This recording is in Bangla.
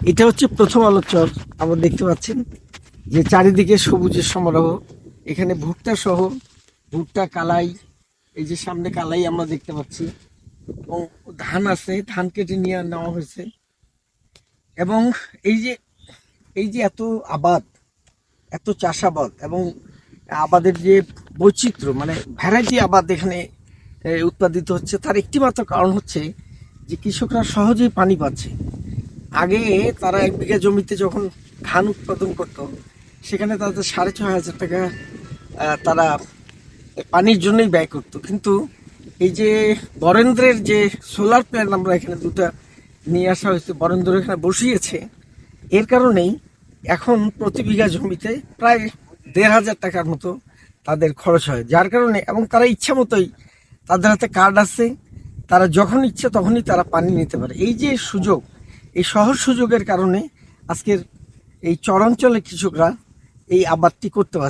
এটা হচ্ছে প্রথম আলোচর আমরা দেখতে পাচ্ছেন যে চারিদিকে সবুজের সমারোহ। এখানে ভুট্টা সহ ভুট্টা, কালাই, এই যে সামনে কালাই আমরা দেখতে পাচ্ছি। এবং ধান আছে, ধান কেটে নিয়ে নেওয়া হয়েছে। এবং এই যে এই যে এত আবাদ, এত চাষাবাদ এবং আবাদের যে বৈচিত্র্য মানে ভ্যারাইটি আবাদ এখানে উৎপাদিত হচ্ছে, তার একটিমাত্র কারণ হচ্ছে যে কৃষকরা সহজেই পানি পাচ্ছে। আগে তারা এক বিঘা জমিতে যখন ধান উৎপাদন করত, সেখানে তাদের সাড়ে ছয় হাজার টাকা তারা পানির জন্যই ব্যয় করত। কিন্তু এই যে বরেন্দ্রের যে সোলার প্ল্যান্ট আমরা এখানে দুটা নিয়ে আসা হয়েছে, বরেন্দ্র এখানে বসিয়েছে, এর কারণেই এখন প্রতি বিঘা জমিতে প্রায় দেড় হাজার টাকার মতো তাদের খরচ হয়। যার কারণে এবং তারা ইচ্ছা মতোই তাদের হাতে কার্ড আছে, তারা যখন ইচ্ছে তখনই তারা পানি নিতে পারে। এই যে সুযোগ এই সহজ সুযোগের কারণে আজকের এই চরাঞ্চলের কৃষকরা এই আবাদটি করতে পারছে